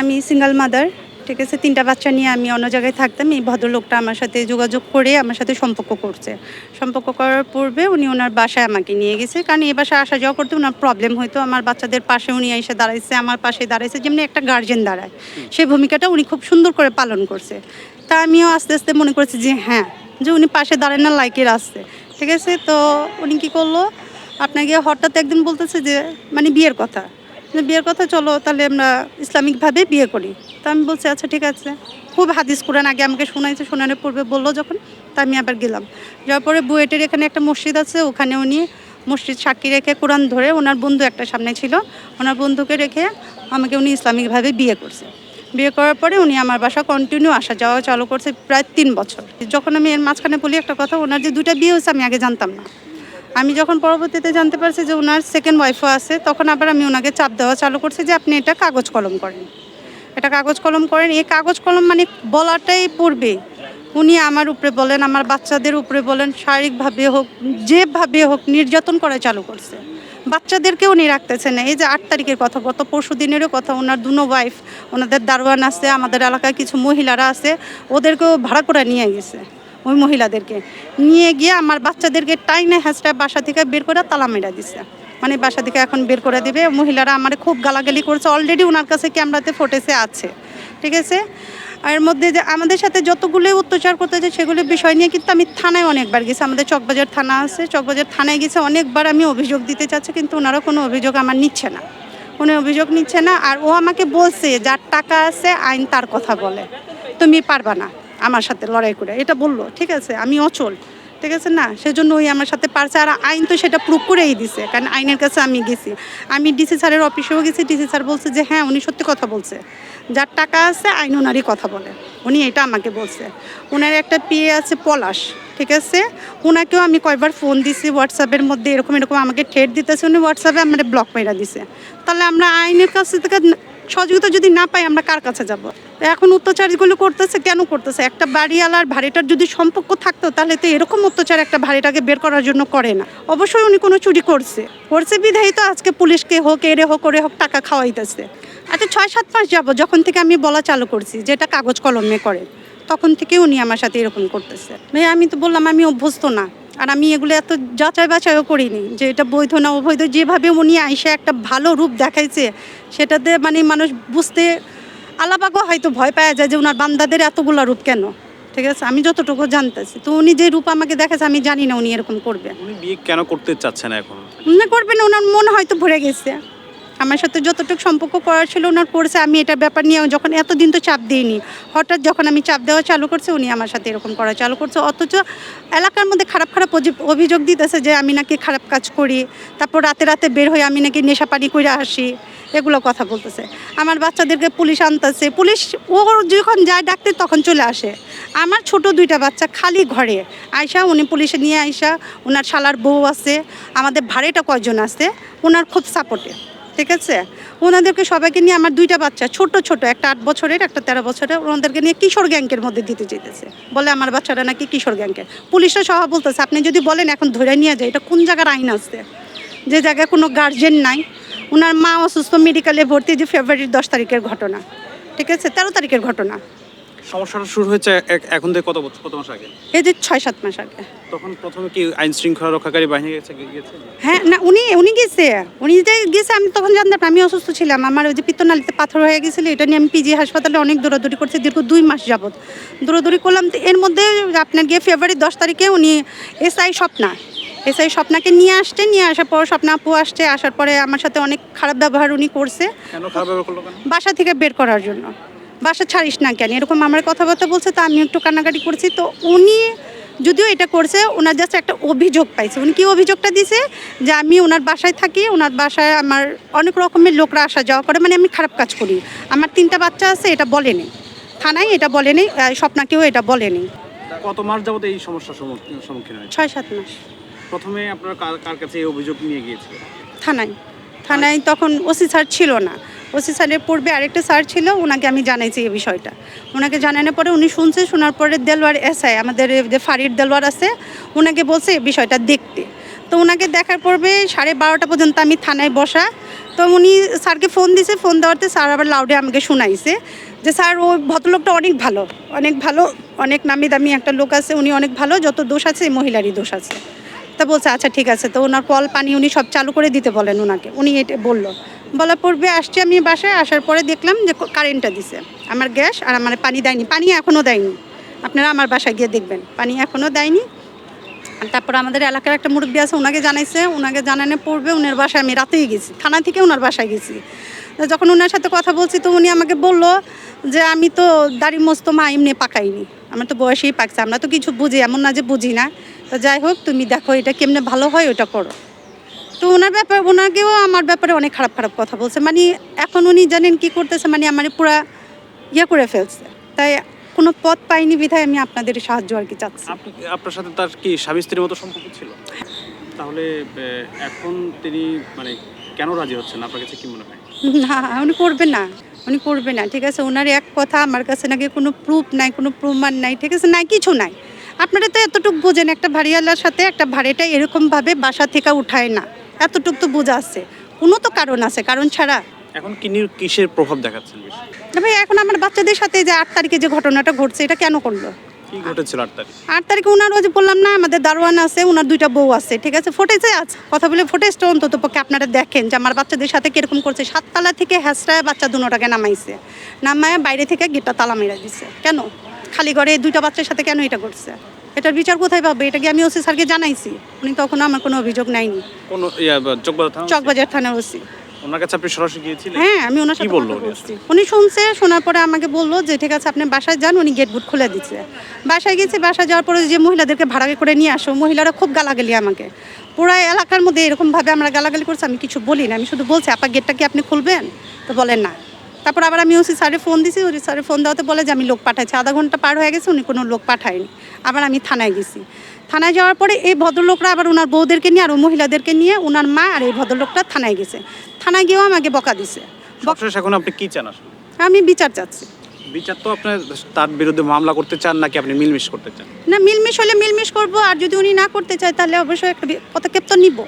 আমি single mother ঠিক আছে? তিনটা বাচ্চা নিয়ে আমি অন্য জায়গায় থাকতাম। এই ভদ্রলোকটা আমার সাথে যোগাযোগ করে আমার সাথে সম্পর্ক করছে। সম্পর্ক করার পূর্বে উনি ওনার বাসায় আমাকে নিয়ে গেছে। কারণ এই বাসায় আসা যাওয়া করতে ওনার প্রবলেম হয়তো আমার বাচ্চাদের পাশে উনি এসে দাঁড়াইছে, আমার পাশে দাঁড়াইছে। যেমনি একটা গার্জেন দাঁড়ায়। সেই ভূমিকাটা উনি খুব সুন্দর করে পালন করছে। তা আমিও আস্তে আস্তে মনে করছি যে হ্যাঁ যে উনি পাশে দাঁড়ায় না লাইকের আসছে ঠিক আছে? তো উনি কী করল? আপনাকে হঠাৎ একদিন বলতেছে যে মানে বিয়ের কথা। বিয়ের কথা চলো, তাহলে আমরা ইসলামিকভাবে বিয়ে করি। তা আমি বলছি আচ্ছা ঠিক আছে। খুব হাদিস কোরআন আগে আমাকে শোনাইছে, শোনানোর পূর্বে বলল যখন, তা আমি আবার গেলাম। যাওয়ার পরে বুয়েটের এখানে একটা মসজিদ আছে, ওখানে উনি মসজিদ সাক্ষী রেখে কোরআন ধরে ওনার বন্ধু একটা সামনে ছিল, ওনার বন্ধুকে রেখে আমাকে উনি ইসলামিকভাবে বিয়ে করছে। বিয়ে করার পরে উনি আমার বাসা কন্টিনিউ আসা যাওয়া চালু করছে প্রায় তিন বছর। যখন আমি এর মাঝখানে বলি একটা কথা, ওনার যে দুইটা বিয়ে হয়েছে আমি আগে জানতাম না। আমি যখন পরবর্তীতে জানতে পারছি যে ওনার সেকেন্ড ওয়াইফও আছে, তখন আবার আমি ওনাকে চাপ দেওয়া চালু করছি যে আপনি এটা কাগজ কলম করেন। এটা কাগজ কলম করেন। এই কাগজ কলম মানে বলাটাই পূর্বে। উনি আমার উপরে বলেন, আমার বাচ্চাদের উপরে বলেন, শারীরিকভাবে হোক, যেভাবে হোক নির্যাতন করা চালু করছে। বাচ্চাদেরকেও উনি রাখতেছে না এই যে আট তারিখের কথা, গত পরশু দিনেরও কথা, ওনার দুনো ওয়াইফ ওনাদের দারোয়ান আছে, আমাদের এলাকায় কিছু মহিলারা আছে, ওদেরকেও ভাড়া করে নিয়ে গেছে। ওই মহিলাদেরকে। নিয়ে গিয়ে আমার বাচ্চাদেরকে টাইনে হ্যাঁচটা বাসা থেকে বের করে তালা মেরা দিছে। মানে বাসা থেকে এখন বের করে দেবে। মহিলারা আমার খুব গালাগালি করছে। অলরেডি ওনার কাছে ক্যামেরাতে ফুটেজে আছে। ঠিক আছে? এর মধ্যে যে আমাদের সাথে যতগুলো অত্যাচার করতেছে, সেগুলো বিষয় নিয়ে কিন্তু আমি থানায় অনেকবার গেছি। আমাদের চকবাজার থানা আছে। চকবাজার থানায় গেছে। অনেকবার আমি অভিযোগ দিতে চাচ্ছি, কিন্তু ওনারা কোনো অভিযোগ আমার নিচ্ছে না। কোনো অভিযোগ নিচ্ছে না। আর ও আমাকে বলছে, যার টাকা আছে, আইন তার কথা বলে। তুমি পারবা না। আমার সাথে লড়াই করে। এটা বলল, ঠিক আছে, আমি অচল। ঠিক আছে না? সেজন্য ওই আমার সাথে পারছে। আর আইন তো সেটা প্রুভ করেই দিছে, কারণ আইনের কাছে আমি গেছি। আমি ডিসি স্যারের অফিসেও গেছি। ডিসি স্যার বলছে যে হ্যাঁ উনি সত্যি কথা বলছে। যার টাকা আছে, আইন ওনারই কথা বলে। উনি এটা আমাকে বলছে। ওনার একটা পিএ আছে পলাশ, ঠিক আছে? ওনাকেও আমি কয়বার ফোন দিছি হোয়াটসঅ্যাপের মধ্যে এরকম এরকম আমাকে ঠেট দিতেছে। উনি হোয়াটসঅ্যাপে আমার ব্লক মেরা দিছে। তাহলে আমরা আইনের কাছ থেকে সহযোগিতা যদি না পাই, আমরা কার কাছে যাব? এখন অত্যাচারগুলো করতেছে, কেন করতেছে? একটা বাড়িওয়ালার ভাড়িটার যদি সম্পর্ক থাকতো, তাহলে তো এরকম অত্যাচার একটা ভাড়িটাকে বের করার জন্য করে না। অবশ্যই উনি কোনো চুরি করছে। করছে বিধায়ী তো আজকে পুলিশকে হোক, এরে হোক, ওরে হোক, টাকা খাওয়াইতেছে। আচ্ছা ছয়, সাত মাস যাব যখন থেকে আমি বলা চালু করছি, যেটা কাগজ কলমে করে তখন থেকে উনি আমার সাথে এরকম করতেছে। ভাই আমি তো বললাম আমি অভ্যস্ত না। আর আমি এগুলো এত যাচাই বাছাইও করিনি যে এটা বৈধ না অবৈধ। যেভাবে উনি আইসা একটা ভালো রূপ দেখাইছে সেটাতে মানে মানুষ বুঝতে আলাপাগও হয়তো ভয় পাওয়া যায় যে ওনার বান্দাদের এতগুলো রূপ কেন? ঠিক আছে? আমি যতটুকু জানতেছি। তো উনি যে রূপ আমাকে দেখাচ্ছে আমি জানি না উনি এরকম করবে। উনি বিয়ে কেন করতে চাচ্ছেন এখন? উনি করবেন ওনার মন হয়তো ভরে গেছে। আমার সাথে যতটুকু সম্পর্ক করার ছিল ওনার করছে, আমি এটার ব্যাপার নিয়ে যখন এতদিন তো চাপ দিইনি। হঠাৎ যখন আমি চাপ দেওয়া চালু করছে, উনি আমার সাথে এরকম করা চালু করছে। অথচ এলাকার মধ্যে খারাপ খারাপ অভিযোগ দিতেছে যে আমি নাকি খারাপ কাজ করি। তারপর রাতে রাতে বের হয়ে আমি নাকি নেশা পানি করে আসি। এগুলো কথা বলতেছে। আমার বাচ্চাদেরকে পুলিশ আনতেছে। পুলিশ, ও যখন যায় ডাকতে তখন চলে আসে। আমার ছোট দুইটা বাচ্চা খালি ঘরে। আয়সা উনি পুলিশে নিয়ে আইসা ওনার শালার বউ আছে। আমাদের ভাড়েটা কয়জন আছে? ওনার খুব সাপোর্টে ঠিক আছে? ওনাদেরকে সবাইকে নিয়ে আমার দুইটা বাচ্চা, ছোট ছোট, একটা আট বছরের, একটা তেরো বছরের, ওনাদেরকে নিয়ে কিশোর গ্যাংকের মধ্যে দিতে যেতেছে বলে আমার বাচ্চারা নাকি কিশোর গ্যাংকের। পুলিশরা সহ বলতেছে, আপনি যদি বলেন এখন ধরে নিয়ে যায় এটা কোন জায়গার আইন আছে? যে জায়গায় কোনো গার্জেন নাই। ওনার মা অসুস্থ মেডিকেলে ভর্তি, যে ফেব্রুয়ারির দশ তারিখের ঘটনা। ঠিক আছে? তেরো তারিখের ঘটনা। সমস্যাটা শুরু হয়েছে এখন থেকে কত বছর কত মাস আগে? এই যে ছয় সাত মাস আগে। তখন প্রথমে কি আইন শৃঙ্খলা রক্ষাকারী বাহিনী গেছে হ্যাঁ না উনি উনি গেছে। উনি যে গেছে আমি তখন জানতাম আমি অসুস্থ ছিলাম। আমার ওই যে পিত্তনালিতে পাথর হয়ে গেছিল এটা নিয়ে আমি পিজি হাসপাতালে অনেক দৌড়াদৌড়ি করছি দীর্ঘ দুই মাস যাবত দৌড়াদৌড়ি করলাম তো এর মধ্যে আপনার গিয়ে ফেব্রুয়ারি দশ তারিখে উনি এসআই স্বপ্না এসআই স্বপ্নাকে নিয়ে আসছে নিয়ে আসার পর স্বপ্না আপু আসছে আসার পরে আমার সাথে অনেক খারাপ ব্যবহার উনি করছে। বাসা থেকে বের করার জন্য। বাসা ছাড়িস না কেন? এরকম আমার কথাবার্তা বলছে তো আমি একটু কান্নাকাটি করছি। তো উনি যদিও এটা করছে ওনার জাস্ট একটা অভিযোগ পাইছে। উনি কি অভিযোগটা দিছে? যে আমি ওনার বাসায় থাকি ওনার বাসায় আমার অনেক রকমের লোকরা আসা যাওয়া করে মানে আমি খারাপ কাজ করি। আমার তিনটা বাচ্চা আছে এটা বলেনি। থানায় এটা বলেনি স্বপ্নাকেও এটা বলেনি। কত মাস যাবত এই সমস্যার সম্মুখীন হয়েছে? ছয় সাত মাস। প্রথমে আপনার কার কার কাছে এই অভিযোগ নিয়ে গিয়েছিলেন? থানায়। থানায় তখন ওসি স্যার ছিল না। ওসি স্যারের পূর্বে আরেকটা স্যার ছিল, ওনাকে আমি জানাইছি এই বিষয়টা। ওনাকে জানানোর পরে উনি শুনছে, শোনার পরে দেলওয়ার এসআই, আমাদের যে ফারির দেলওয়ার আছে ওনাকে বলছে এই বিষয়টা দেখতে। তো ওনাকে দেখার পূর্বে সাড়ে বারোটা পর্যন্ত আমি থানায় বসা। তো উনি স্যারকে ফোন দিছে, ফোন দেওয়াতে স্যার আবার লাউডে আমাকে শোনাইছে যে, স্যার ওই ভদ্রলোকটা অনেক ভালো অনেক ভালো, অনেক নামি দামি একটা লোক আছে, উনি অনেক ভালো, যত দোষ আছে মহিলারই দোষ আছে। তা বলছে আচ্ছা ঠিক আছে। তো ওনার কল পানি উনি সব চালু করে দিতে বলেন ওনাকে উনি এটা বলল। বলার পূর্বে আসছি আমি বাসায়, আসার পরে দেখলাম যে কারেন্টটা দিছে। আমার গ্যাস আর আমার পানি দেয়নি। পানি এখনও দেয়নি। আপনারা আমার বাসায় গিয়ে দেখবেন। পানি এখনও দেয়নি। তারপর আমাদের এলাকার একটা মুরব্বী আছে ওনাকে জানাইছে। ওনাকে জানানো পড়বে ওনার বাসায় আমি রাতেই গেছি। থানা থেকে ওনার বাসায় গেছি। যখন ওনার সাথে কথা বলছি, তো উনি আমাকে বলল যে, আমি তো দাড়ি মোস্ত মা এমনি পাকাইনি। আমার তো বয়সেই পাকছে। আমরা তো কিছু বুঝি, এমন না যে বুঝি না। তো যাই হোক, তুমি দেখো এটা কেমনে ভালো হয়, ওটা করো। তো ওনার ব্যাপারে ওনাকেও আমার ব্যাপারে অনেক খারাপ খারাপ কথা বলছে। মানে এখন উনি জানেন কি করতেছে মানে আমার পুরা ইয়ে করে ফেলছে। তাই কোনো পথ পাইনি বিধায় আমি আপনাদের সাহায্য আর কি চাচ্ছি। আপনার সাথে তার কি স্বামী স্ত্রীর মতো সম্পর্ক ছিল? তাহলে এখন তিনি মানে কেন রাজি হচ্ছেন? আপনার কাছে কি মনে হয়? না উনি করবে না। উনি করবে না ঠিক আছে? ওনার এক কথা আমার কাছে নাকি কোনো প্রুফ নাই কোনো প্রমাণ নাই ঠিক আছে? নাই কিছু নাই। আপনারা তো এতটুকু বোঝেন একটা ভাড়িয়ালার সাথে একটা ভাড়িটা এরকমভাবে বাসা থেকে উঠায় না। এতটুকু তো বোঝা আছে। কোনো তো কারণ আছে কারণ ছাড়া। এখন কিনি কিসের প্রভাব দেখাচ্ছেন ভাই এখন আমার বাচ্চাদের সাথে যে আট তারিখে যে ঘটনাটা ঘটছে এটা কেন করল? কি ঘটেছিল আট তারিখ? আট তারিখে ওনার ওই যে বললাম না আমাদের দারোয়ান আছে ওনার দুইটা বউ আছে ঠিক আছে? ফুটেজে আছে। কথা বলে ফুটেজটা অন্তত পক্ষে আপনারা দেখেন যে আমার বাচ্চাদের সাথে কীরকম করছে। সাততলা থেকে হ্যাসরায় বাচ্চা দুটাকে নামাইছে। নামায় বাইরে থেকে গেটটা তালা মেরে দিছে। কেন? খালি ঘরে দুইটা বাচ্চার সাথে কেন এটা করছে এটার বিচার কোথায় পাবে? এটা কি আমি ওসি স্যারকে জানাইছি? উনি তখন আমার কোনো অভিযোগ নাইনি। কোন চকবাজার থানা চকবাজার থানার ওসি। ওনার কাছে আপনি সরাসরি গিয়েছিলেন? হ্যাঁ আমি ওনার কি সাথে বলল উনি উনি শুনছে শোনার পরে আমাকে বলল যে ঠিক আছে আপনি বাসায় যান উনি গেট বুট খুলে দিচ্ছে। বাসায় গেছি বাসায় যাওয়ার পরে যে মহিলাদেরকে ভাড়া করে নিয়ে আসো মহিলারা খুব গালাগালি আমাকে। পুরো এলাকার মধ্যে এরকমভাবে আমরা গালাগালি করছি আমি কিছু বলি না আমি শুধু বলছি আপা গেটটা কি আপনি খুলবেন? তো বলেন না। তারপর আবার আমি ওসি স্যারে ফোন দিছি ওসি স্যারে ফোন দেওয়াতে বলে যে আমি লোক পাঠাচ্ছি আধা ঘণ্টা পার হয়ে গেছে উনি কোনো লোক পাঠায়নি। আবার আমি থানায় গেছি। থানায় যাওয়ার পরে এই ভদ্রলোকরা আবার ওনার বউদেরকে নিয়ে আর মহিলাদেরকে নিয়ে ওনার মা আর এই ভদ্রলোকটা থানায় গেছে। থানায় গিয়েও আমাকে বকা দিছে। এখন আপনি কি চান আমি বিচার চাচ্ছি। বিচার তো আপনার তার বিরুদ্ধে মামলা করতে চান নাকি আপনি মিলমিশ করতে চান? না মিলমিশ হলে মিলমিশ করব আর যদি উনি না করতে চায় তাহলে অবশ্যই একটা পদক্ষেপ তো নিব।